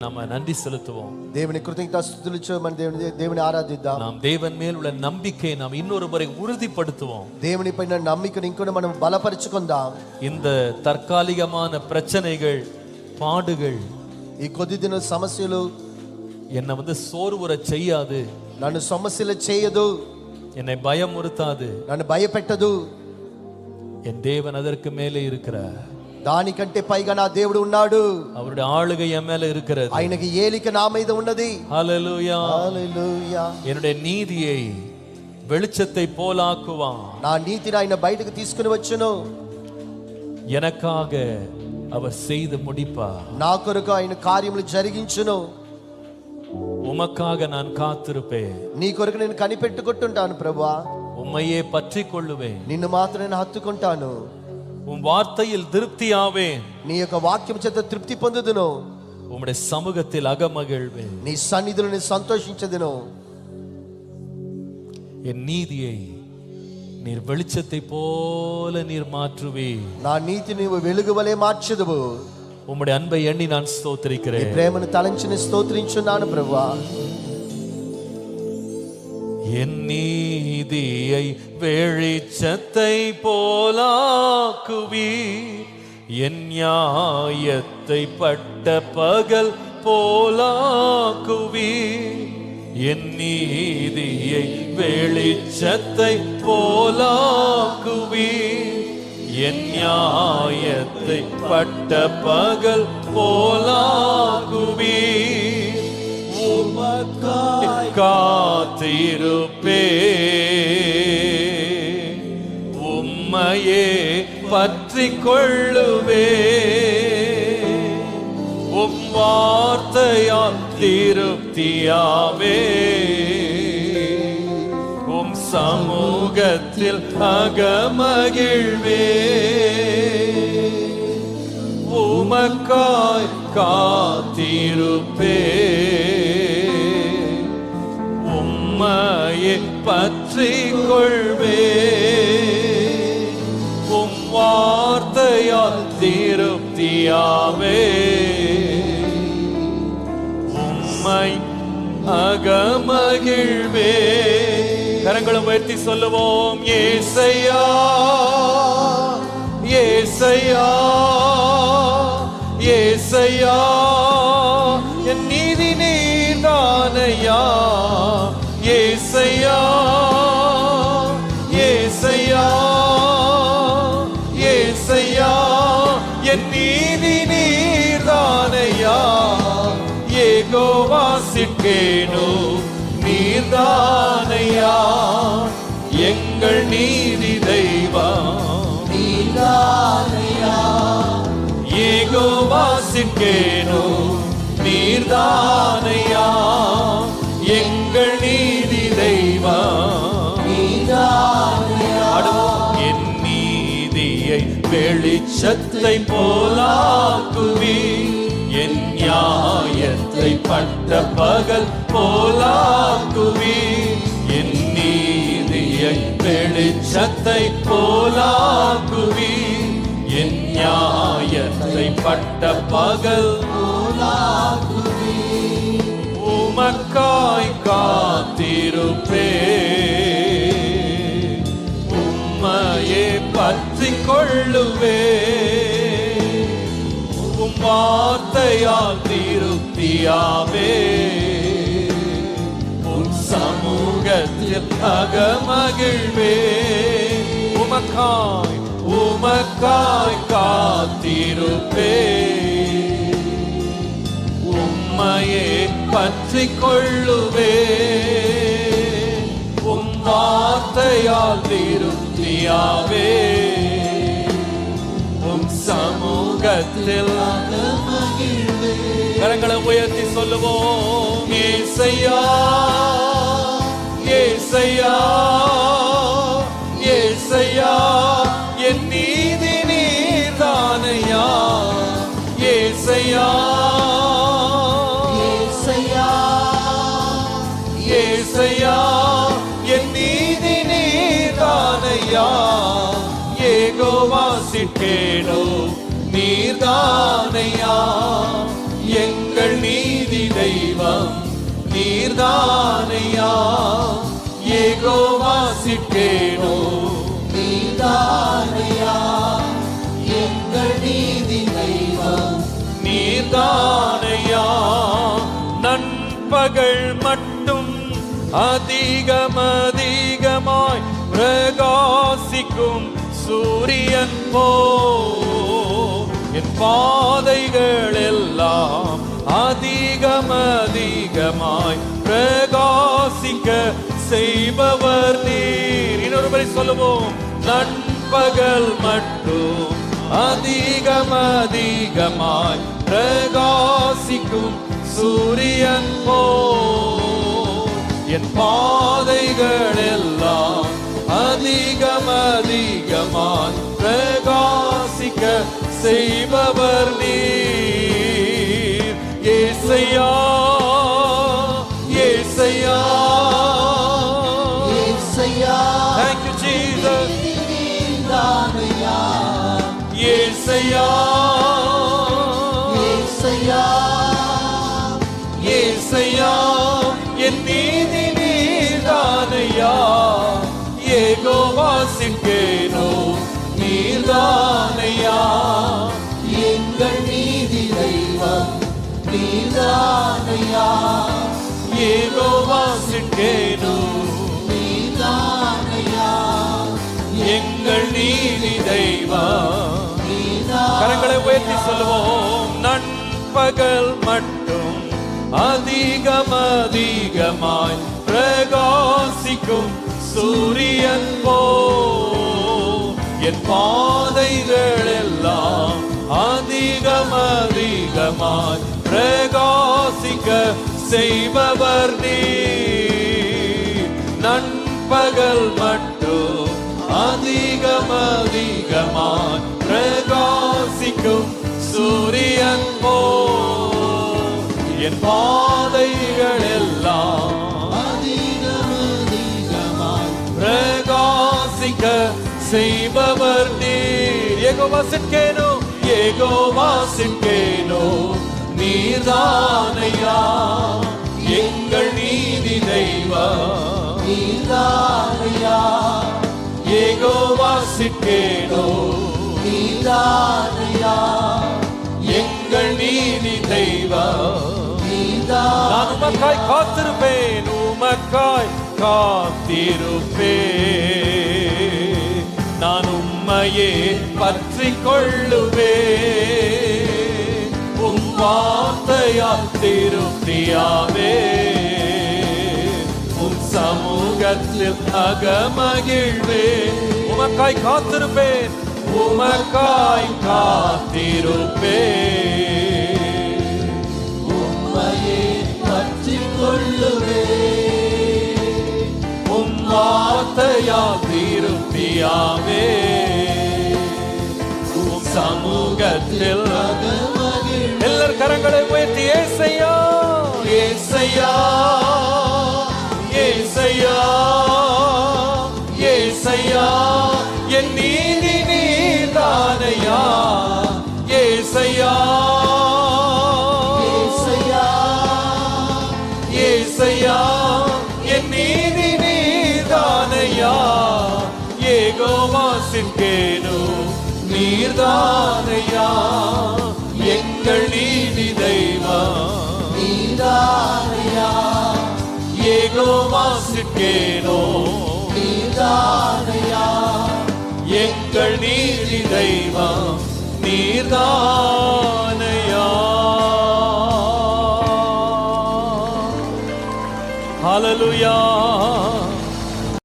நம்ம நன்றி செலுத்துவோம் దేవుని కృతజ్ఞతాస్తుతులు మన దేవుని దేవుని ఆరాధిద్దాం நாம் தேவன் மேல் உள்ள நம்பிக்கையை நாம் இன்னொரு முறை உறுதிப்படுத்துவோம் దేవుని పైన నమ్మికను ఇంకొన్ని మనం బలపరుచుకుందాం இந்த தற்காலிகமான பிரச்சனைகள் பாடுகள் ఈ కొద్ది దిన సమస్యలు என்னை வந்து சோர்வுற செய்யாது నన్ను సమస్యలు చేయదు என்னை பயமுறுத்தாது నన్ను భయపెట్టదు என் தேவன் அதற்கு மேலே இருக்கிறார் దానికంటే పైగా నా దేవుడు ఉన్నాడు அவருடைய ஆளுகை என் மேல இருக்கிறது ఆయనకి ఏలిక నా మీద ఉన్నది ஹalleluya హల్లెలూయా. என்னுடைய நீதியை வெளிச்சத்தை போலாக்குவான் నా నీతిని ఆయన బయటకు తీసుకుని వచ్చును எனக்காக அவர் செய்து முடிப்பார் నా కొరకు ఆయన కార్యములు జరిగించును உமக்காக நான் காத்திருப்பேன் నీ కొరకు నేను కనిపెట్టుకుంటుంటాను ప్రభువా உம்மையே பற்றி கொள்ளுவேன் నిన్ను మాత్రం నేను హత్తుకుంటాను உம் வார்த்தையில் திருப்தியாவேன் నీ యొక్క వాక్యం చేత తృప్తి పొందుదును உம்முடைய சமூகத்தில் அகமகிழ்வேன் నీ సన్నిధులు నేను సంతోషించదును என் நீதியை நீர் வெளிச்சத்தை போல நீர் மாற்றுவே నా నీతి నీవు వెలుగు వలె మార్చదువు உம்முடைய அன்பை எண்ணி நான் నీ ஸ்தோத்திரிக்கிறேன் ప్రేమను తలంచి నేను స్తోత్రించున్నాను ప్రభువా என் நீதியை வெளிச்சத்தை போலாக்குவி என் நியாயத்தை பட்ட பகல் போலாக்குவி என் நீதியை வெளிச்சத்தை போலாக்குவி என் நியாயத்தை பட்ட பகல் போலாக்குவி காத்திருப்பே பற்றி கொள்ளுவே உம் வார்த்தையால் திருப்தியாவே. உம் சமூகத்தில் அகமகிழ்வே உமக்காய் காத்திருப்பே உம்மையை பற்றி கொள்வே வார்த்தையால் திருப்தியாவே உம்மை அகமகிழ்வே கரங்களும் உயர்த்தி சொல்லுவோம் ஏசையா ஏசையா ஏசையா என் நீதி நீதானையா ஏசையா. ஏகோவாசிக்கேனோ நீர்தானையா? எங்கள் நீதி தெய்வம் ஏகோவாசிக்கேனோ நீர்தானையா? எங்கள் நீதி பாடுவோம். என் நீதியை வெளிச்சத்தை போலாக்குவி என் நியாயத்தை பட்ட பகல் போலாக்குவி என் நீதியை வெளிச்சத்தை போலாக்குவி என் நியாயத்தை பட்ட பகல் போலாக்குவி உமக்காய் காத்திருப்பே. உம்மையே பற்றி கொள்ளுவே. உம் வார்த்தையால் திருப்தியாவே உம் சமூகத்தில் அகமகிழ்வே. உமக்காய் உமக்காய் காத்திருப்பே. உம்மையே பற்றி கொள்ளுவே. உம் வார்த்தையால் திருப்தியாவே. உம் சமூகத்தில் கரங்களை உயர்த்தி சொல்லுவோம் ஏசையா ஏசையா ஏசையா என் நீதி நீதானையா ஏசையா ஏசையா என் நீதி நீதானையா ஏகோவாசிட்டேனோ நீர்தானையா நீர்தானையா? ஏகோ வாசிப்பேனோ நீர்தானையா? எங்கள் நீதி தெய்வம் நீர்தானையா? நண்பகல் மட்டும் அதிகம் அதிகமாய் பிரகாசிக்கும் சூரியன் போ. என் பாதைகள் எல்லாம் அதிகம் அதிகமாய் பிரகாசிக்க செய்பவர் நீர். இன்னொரு முறை சொல்லுவோம் நண்பகல் மட்டும் அதிகம் அதிகமாய் பிரகாசிக்கும் சூரியன் போ. என் பாதைகள் எல்லாம் அதிகம் அதிகமாய் பிரகாசிக்க செய்பவர் நீர். ஏசையா ஏசையா ஏசையா Thank you, Jesus. நீதானையா ஏசையா ஏசையா சிக்கேனோ நீதானையா எங்கள் நீதி தெய்வா கரங்களை உயர்த்தி சொல்லுவோம். நண்பகல் மட்டும் அதிகம் அதிகமாய் பிரகாசிக்கும் சூரியன் போ. என் பாதைகள் எல்லாம் அதிகம் அதிகமாய் பிரகாசிக்க செய்பவர் நீ. பகல் மட்டும் அதிகம் அதிகமாய் பிரகாசிக்கும் சூரியன் போ. என் பாதைகள் எல்லாம் அதிகம் அதிகமாய் பிரகாசிக்க செய்பவர் நீர். ஏகோவா சிற்கேனோ ஏகோவா சிற்கேனோ நீர்தானையா. எங்கள் நீதி தெய்வம். நீதானையா ஏகோவா சிற்கேனோ நீதானையா எங்கள் நீதி தெய்வம் நீதா நான் உமக்காய் காத்திருப்பேன் உமக்காய் காத்திருப்பேன் நான் உம்மையே பற்றி கொள்ளுவேன் உம் வார்த்தையால் திருப்தியாவே சமூகத்தில் அகமகிழ்வே. உமக்காய் காத்திருப்பேன் உமக்காய் காத்திருப்பேன் உம்மையே பற்றிக் கொள்ளுவே உம் வார்த்தையா திருப்தியாவே உம் சமூகத்தில் எல்லார் கரங்களை உயர்த்தி ஏசையா. ஏசையா. ஏசையா என் நீதி நீர்தானையா? ஏகோவாசிற்கேனோ நீர்தானையா? எங்கள் நீதி தெய்வா நீதானையா ஏகோவாசிற்கேனோ நீதானையா எங்கள் நீதி தெய்வா நீர்தான் 呀。